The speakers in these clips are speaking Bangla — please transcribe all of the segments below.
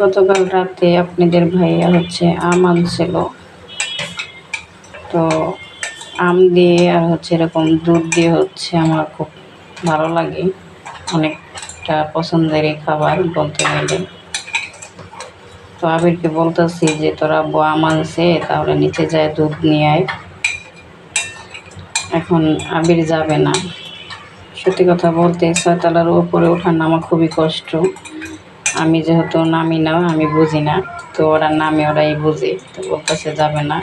গতকাল রাতে আপনাদের ভাইয়া হচ্ছে আম আনছিল। তো আম দিয়ে আর হচ্ছে এরকম দুধ দিয়ে হচ্ছে আমার খুব ভালো লাগে। অনেকটা পছন্দেরই খাবার বলতে গেলে। তো আবিরকে বলতেছি যে, তোরা বোয়া আম আনছে তাহলে নিচে যায় দুধ নিয়ে আয়। এখন আবির যাবে না। সত্যি কথা বলতে ছয়তলার উপরে ওঠার নামা খুবই কষ্ট। আমি যেহেতু নামি না, আমি বুঝি না, তো ওরা নামে ওরাই বুঝে। তো বলতেছে যাবে না,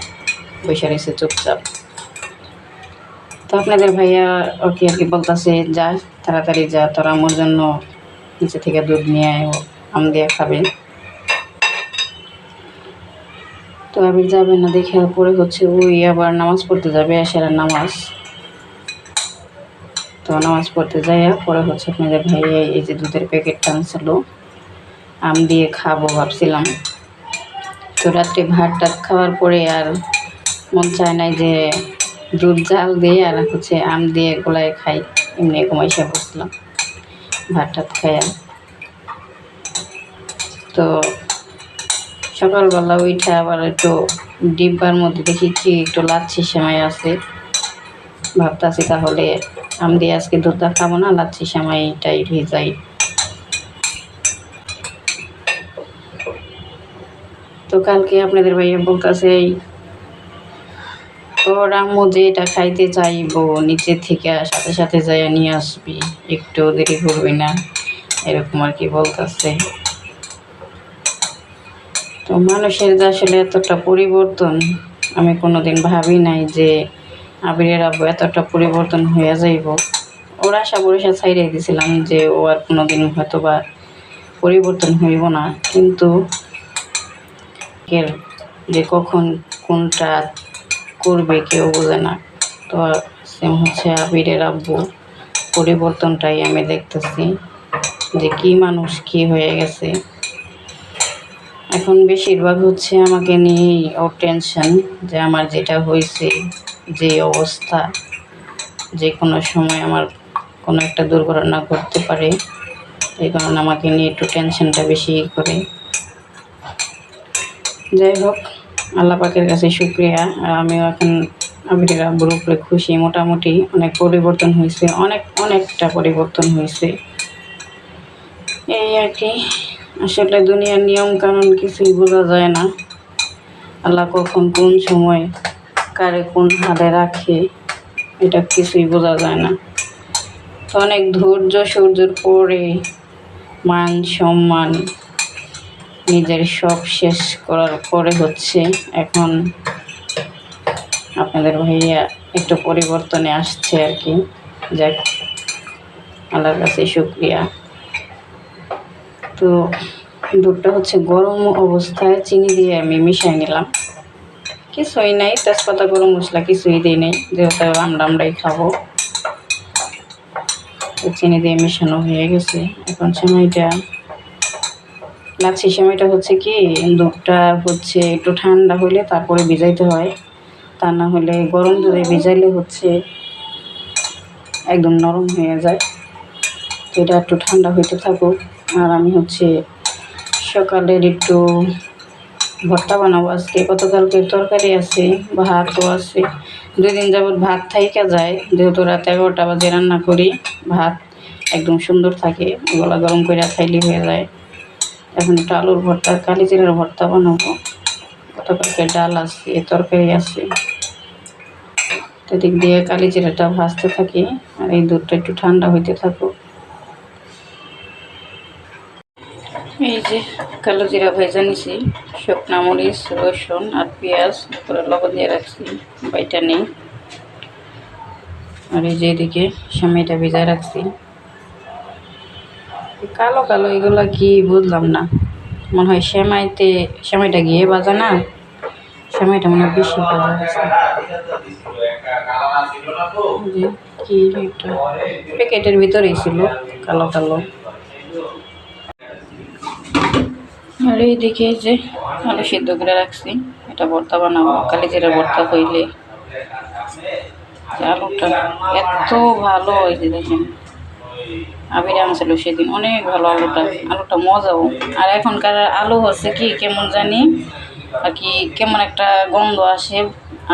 বসে রয়েছে চুপচাপ। তো আপনাদের ভাইয়া ওকে আর কি বলতেছে, যা, তাড়াতাড়ি যা, তোরা আমার জন্য নিচে থেকে দুধ নিয়ে আয় আম দিয়ে খাবে। তো যাবে না, দেখে পরে হচ্ছে ওই আবার নামাজ পড়তে যাবে, এসার নামাজ। তো নামাজ পড়তে যাইয়া পরে হচ্ছে আপনাদের ভাইয়া এই যে দুধের প্যাকেটটা আনছিল, আম দিয়ে খাব ভাবছিলাম। তো রাত্রে ভাত টাত খাওয়ার পরে আর মন চায় নাই যে দুধ, জাল দিয়ে আর হচ্ছে আম দিয়ে গোলায় খাই, এমনি কমাইসা বসলাম। ভাত টাত খাইয়া তো সকালবেলা উঠে আবার একটু ডিব্বার মধ্যে দেখি কি একটু লাচ্ছি সেমাই আছে। ভাবতাছি তাহলে আম দিয়ে আজকে দুধটা খাব না লাচ্ছি সেমাইটাই ভিজাই তো কালকে আপনাদের ভাইয়া বলতেছে তোর আম্মু যে এটা খাইতে চাইব, নিচে থেকে সাথে সাথে যাইয়া নিয়ে আসবি, একটু দেরি করবি না, এরকম আর কি বলতেছে। তো মানুষের যে আসলে এতটা পরিবর্তন, আমি কোনোদিন ভাবি নাই যে আবিরের আব্বু এতটা পরিবর্তন হয়ে যাইব। ওর আশা ভরসা ছাইড়ে দিয়েছিলাম যে ও আর কোনোদিন হয়তো বা পরিবর্তন হইব না। কিন্তু এর যে কখন কোনটা করবে কেউ বোঝে না। তো সেম হচ্ছে আবিরের আব্বু পরিবর্তনটাই আমি দেখতেছি যে কি মানুষ কি হয়ে গেছে। এখন বেশিরভাগ হচ্ছে আমাকে নিয়েই ওর টেনশন যে আমার যেটা হয়েছে, যে অবস্থা, যে কোনো সময় আমার কোনো একটা দুর্ঘটনা ঘটতে পারে, এই কারণে আমাকে নিয়ে একটু টেনশনটা বেশি করে। যাই হোক, আল্লাহ পাকের কাছে শুক্রিয়া। আর আমিও এখন আবিরের আব্বুর উপরে খুশি। মোটামুটি অনেক পরিবর্তন হয়েছে, অনেক, অনেকটা পরিবর্তন হয়েছে। এই আর কি। আসলে দুনিয়ার নিয়ম কানুন কিছুই বোঝা যায় না। আল্লাহ কখন কোন সময় কারে কোন হালে রাখে, এটা কিছুই বোঝা যায় না। তো অনেক ধৈর্য সূর্যের পরে মান সম্মান নিজের সব শেষ করার পরে হচ্ছে এখন আপনাদের ভাইয়া একটু পরিবর্তনে আসছে আর কি। যাক, আল্লাহর কাছে শুক্রিয়া। তো দুধটা হচ্ছে গরম অবস্থায় চিনি দিয়ে আমি মিশিয়ে নিলাম। কিছুই নাই, তেজপাতা, গরম মশলা কিছুই দিই নেই, যেহেতু আমরা আমরাই খাব। চিনি দিয়ে মেশানো হয়ে গেছে। এখন সময়টা লাচ্ছি সময়টা হচ্ছে কি, দুধটা হচ্ছে একটু ঠান্ডা হলে তারপরে ভিজাইতে হয়। তা না হলে গরম দুধে ভিজাইলে হচ্ছে একদম নরম হয়ে যায়। তো এটা একটু ঠান্ডা হইতে থাকুক। আর আমি হচ্ছে সকালের একটু ভর্তা বানাবো আজকে। গতকালকের তরকারি আছে, ভাতও আছে। দুই দিন যাবৎ ভাত থাইকা যায়, যেহেতু রাত এগারোটা বাজে রান্না করি, ভাত একদম সুন্দর থাকে, গলা গরম করে খাইলে হয়ে যায়। এখন একটু আলুর ভর্তা কালি জিরার ভর্তা বানাবো। গতকালকে ডাল আছে, তরকারি আছে। এদিক দিয়ে কালি জিরাটা ভাজতে থাকি, আর এই দুধটা একটু ঠান্ডা হইতে থাকুক এই যে কালো জিরা ভেজা নিছি। শুকনা মরিচ, রসুন আর পেঁয়াজ করে লবণ দিয়ে রাখছি। বাইটা নেই। আর এই যে এদিকে ভেজা রাখছি। কালো কালো এগুলো কি বুঝলাম না। মনে হয় সেমাইতে, সেমাইটা গিয়ে বাজা না? সেমাইটা মনে হয় বেশি বাজা কি প্যাকেটের ভিতরেই ছিল কালো কালো। আর এইদিকে এই যে আলু সিদ্ধ করে রাখছি। এটা ভর্তা বানাবো, কালি জিরা ভর্তা হইলে আলুটা এত ভালো যে দেখেন। আবির আনছিল সেদিন, অনেক ভালো আলুটা। আলুটা মজাও। আর এখনকার আলু হচ্ছে কি, কেমন জানি, আর কি কেমন একটা গন্ধ আসে,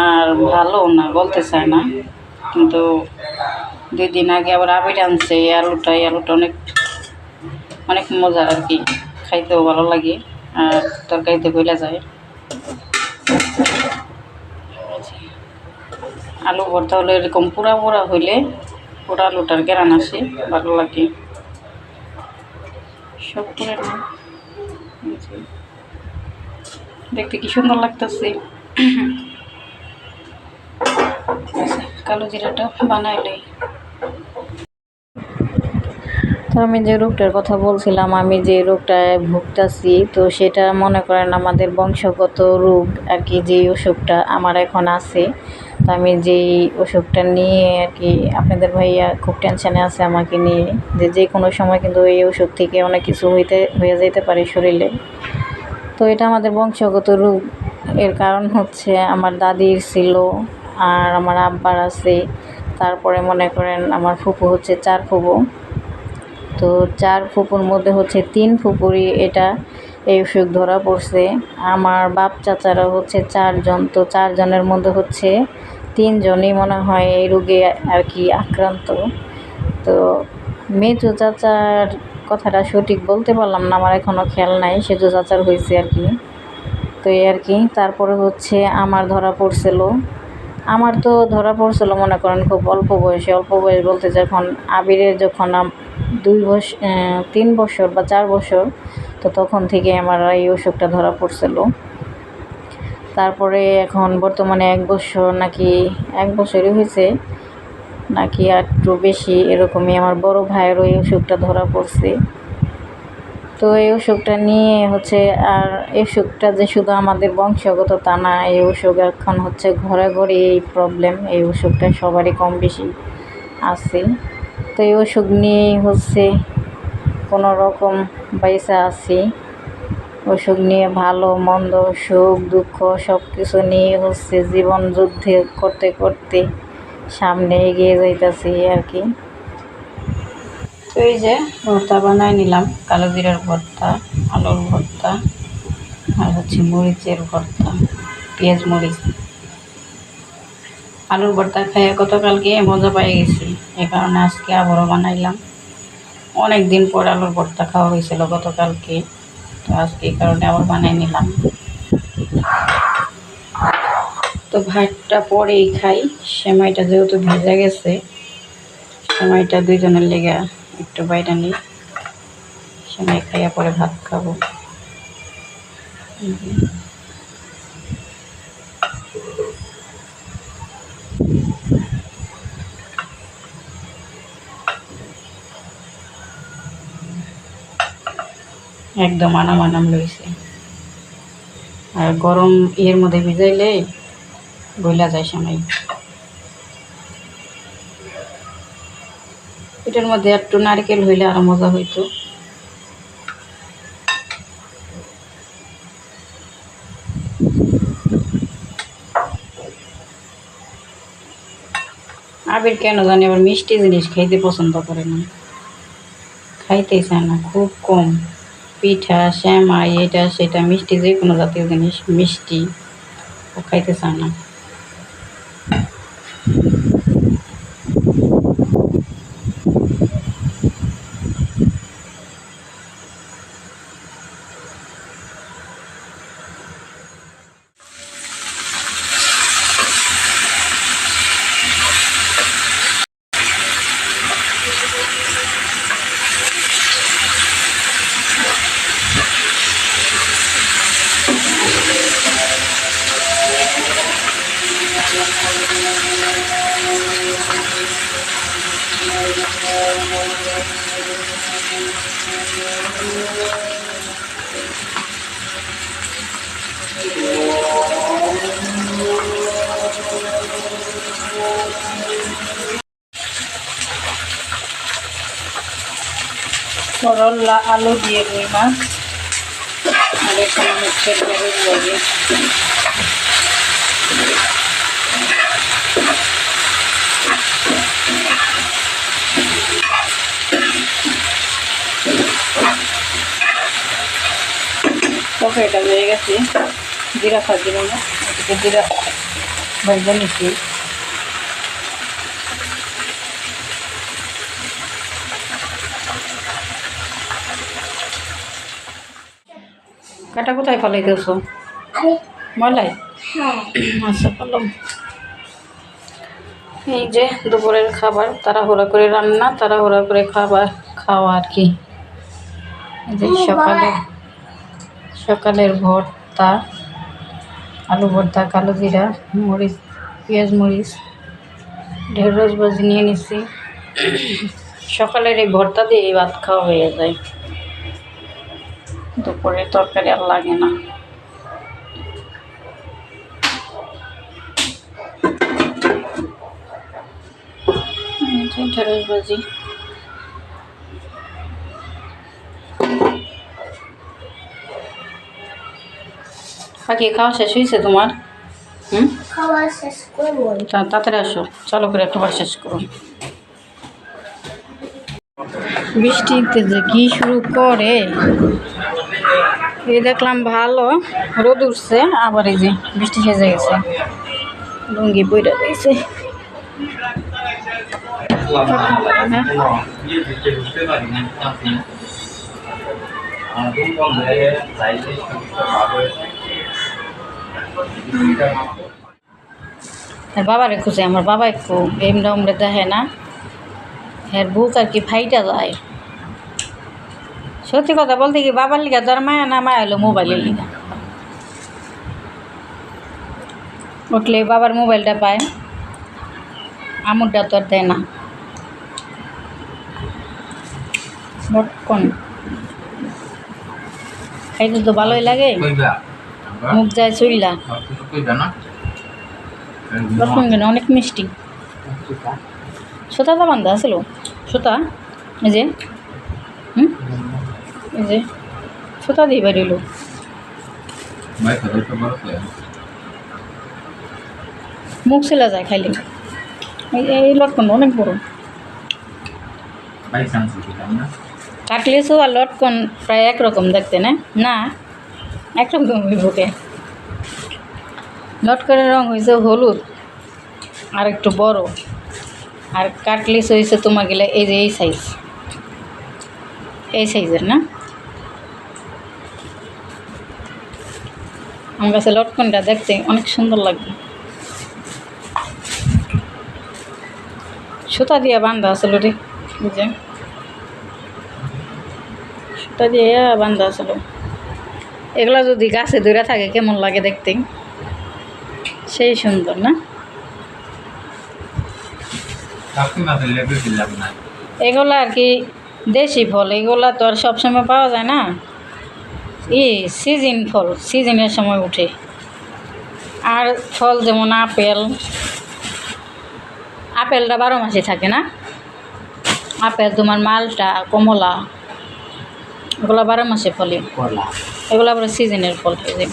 আর ভালো না বলতে চায় না। কিন্তু দুই দিন আগে আবার আবির আনছে এই আলুটা এই আলুটা অনেক অনেক মজা আর কি। খাইতেও ভালো লাগে, আর তরকারিতে গইলা যায়। আলু ভর্তা হলে এরকম পুরা পুরা হইলে পুরা আলুটার গেরান আসে, ভালো লাগে। সব করে। দেখতে কি সুন্দর লাগতেছে। কালো জিরাটা বানাইলেই তো আমি যে রোগটার কথা বলছিলাম, আমি যে রোগটায় ভুগতাছি, তো সেটা মনে করেন আমাদের বংশগত রোগ আর কি যে অসুখটা আমার এখন আছে। তো আমি যেই অসুখটা নিয়ে আর কি, আপনাদের ভাইয়া খুব টেনশানে আছে আমাকে নিয়ে, যে যে কোনো সময় কিন্তু এই অসুখ থেকে অনেক কিছু হইতে, হয়ে যেতে পারে শরীরে। তো এটা আমাদের বংশগত রোগ। এর কারণ হচ্ছে আমার দাদির ছিল আর আমার আব্বার আছে। তারপরে মনে করেন আমার ফুপু হচ্ছে চার ফুপু। তো চার ফুপুর মধ্যে হচ্ছে তিন ফুপুরই এটা এই অসুখ ধরা পড়ছে। আমার বাপ চাচারা হচ্ছে চারজন, তো চারজনের মধ্যে হচ্ছে তিনজনই মনে হয় এই রোগে আর কি আক্রান্ত। তো মেজো চাচার কথাটা সঠিক বলতে পারলাম না, আমার এখনও খেয়াল নাই সেজো চাচার হয়েছে আর কি। তো এই আর কি, তারপরে হচ্ছে আমার ধরা পড়ছিল। আমার তো ধরা পড়ছিল মনে করেন খুব অল্প বয়সে, অল্প বয়স বলতে যখন আবিরের যখন দুই বছর তিন বছর বা চার বছর, তো তখন থেকে আমার এই অসুখটা ধরা পড়ছিল। তারপরে এখন বর্তমানে এক বছর নাকি, এক বছরই হয়েছে, নাকি একটু বেশি এরকমই আমার বড় ভাইয়েরও এই অসুখটা ধরা পড়ছে। তো এই অসুখটা নিয়ে হচ্ছে আর এই অসুখটা যে শুধু আমাদের বংশগত তা না, এই অসুখ এখন হচ্ছে ঘরে ঘরে এই প্রবলেম এই অসুখটা সবারই কম বেশি আছে। তো এই অসুখ নিয়েই হচ্ছে কোনো রকম পয়সা আছি। অসুখ নিয়ে ভালো, মন্দ, সুখ, দুঃখ সব কিছু নিয়ে হচ্ছে জীবন যুদ্ধে করতে করতে সামনে এগিয়ে যাইতেছি আর কি। তো এই যে ভর্তা বানাই নিলাম, কালো জিরার ভর্তা, আলুর ভর্তা, আর হচ্ছে মরিচের ভর্তা, পেঁয়াজ মরিচ। আলুর ভর্তা খাইয়ে গতকালকে মজা পাই গেছি। এই কারণে আজকে আবারও বানাইলাম। অনেক দিন পর আলুর ভর্তা খাওয়া হয়েছিল গতকালকে, তো আজকে এই কারণে আবার বানাই নিলাম। তো ভাতটা পরেই খাই। সেমাইটা যেহেতু ভেজে গেছে, সেমাইটা দুইজনের লেগে একটু বাইরে নিই। সেমাই খাইয়া পরে ভাত খাব। একদম আনাম আনাম লইছে। আর গরম ইয়ের মধ্যে ভিজাইলে গইলা যায় সেমাই। এটার মধ্যে একটু নারকেল হইলে আরও মজা হইতো। আবির কেন জানি আবার মিষ্টি জিনিস খাইতে পছন্দ করে না। খাইতেই চায় না, খুব কম। পিঠা শ্যামাই এটা সেটা মিষ্টি যে কোনো জাতীয় জিনিস মিষ্টি ও খাইতে চায় না। করল্লা আলু দিয়ে রুই মাছ আর এখানে হচ্ছে ঢেঁড়স ভাজি তরকারিটা হয়ে গেছে। জিরা দিব না জিরা ভেজে নিচ্ছি। কাটা কোথায় ফলাই দিয়েছ মলাই? আচ্ছা ভালো এই যে দুপুরের খাবার তাড়াহুড়া করে রান্না তাড়াহুড়া করে খাবার খাওয়া আর কি। যে সকালে সকালের ভর্তা, আলু ভর্তা, কালো জিরা, মরিচ, পেঁয়াজ মরিচ, ঢেঁড়স ভাজি নিয়ে নিচ্ছি সকালের এই ভর্তা দিয়ে ভাত খাওয়া হয়ে যায়। দুপুরে তরকারি আর লাগে না। ঢেঁড়স ভাজি। কাকি খাওয়া শেষ হয়েছে তোমার? হুম? খাওয়া শেষ করব। তাড়াতাড়ি আসো চালু করে খাবার শেষ করো। বৃষ্টিতে যে কি শুরু করে? এই দেখলাম ভালো রোদ উঠছে আবার এই যে বৃষ্টি সেজে গেছে। লুঙ্গি বইটা দিয়েছে। আর বাবারে খুঁজে, আমার বাবা একটু এমরা উমরে দেখে না। হ্যাঁ বুক আর কি ফাইটা যায়। সত্যি কথা বলতে কি, বাবার লিগা তোর মায়া না, মায়া হলো মোবাইলের লিগা। উঠলে বাবার মোবাইলটা পায় আমুরটা তো আর দেয় না। মোটকন খাইতে তো ভালোই লাগে। মুখ যায় চুইলা। আর কিছু কইবা না লটকন কেন অনেক মিষ্টি। সুতা তো বান্ধা আছিল। সুতা, এই যে, হুম? এই যে, সুতা দিয়ে বেরিল মুখ ছেলা যায় খাইলে। এই- লটকন অনেক বড়। ভাই সামসি দিলাম না কাটলেসু আর লটকন প্রায় একরকম দেখতে, না? না। একরকম বুকে। লটকনের রং হয়েছে হলুদ, আর একটু বড়। আর কাটলিস হয়েছে তোমার গেলে এই যে এই সাইজ এই সাইজের না? আমার কাছে লটকনটা দেখতে অনেক সুন্দর লাগবে। সুতা দিয়ে বান্ধা আসলে রে বুঝে সুতা দিয়ে বান্ধা আসলে এগুলো যদি গাছে ধরে থাকে কেমন লাগে দেখতে? সেই সুন্দর না? এগুলো আর কি দেশি ফল এগুলো তো আর সবসময় পাওয়া যায় না? ই সিজন ফল সিজনের সময় উঠে। আর ফল যেমন আপেল আপেলটা বারো মাসে থাকে না? আপেল তোমার মালটা কমলা এগুলো বারো মাসে ফলে। কলা এগুলো আবার সিজনের ফল যে।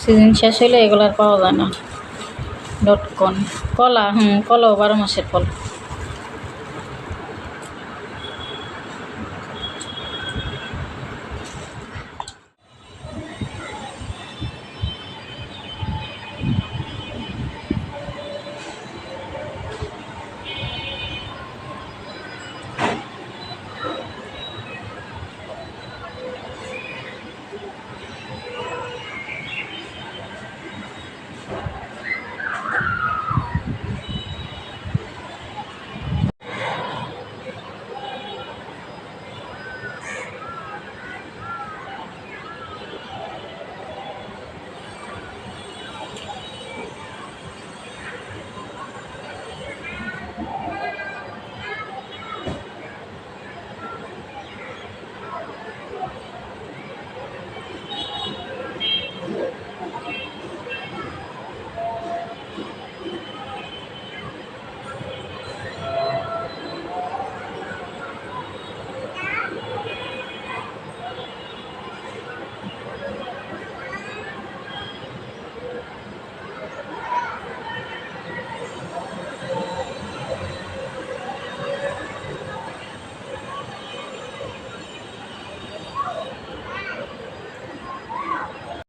সিজন শেষ হলে এগুলো আর পাওয়া যায় না। ডটকন কলা, হুম, কলাও বারো মাসের ফল।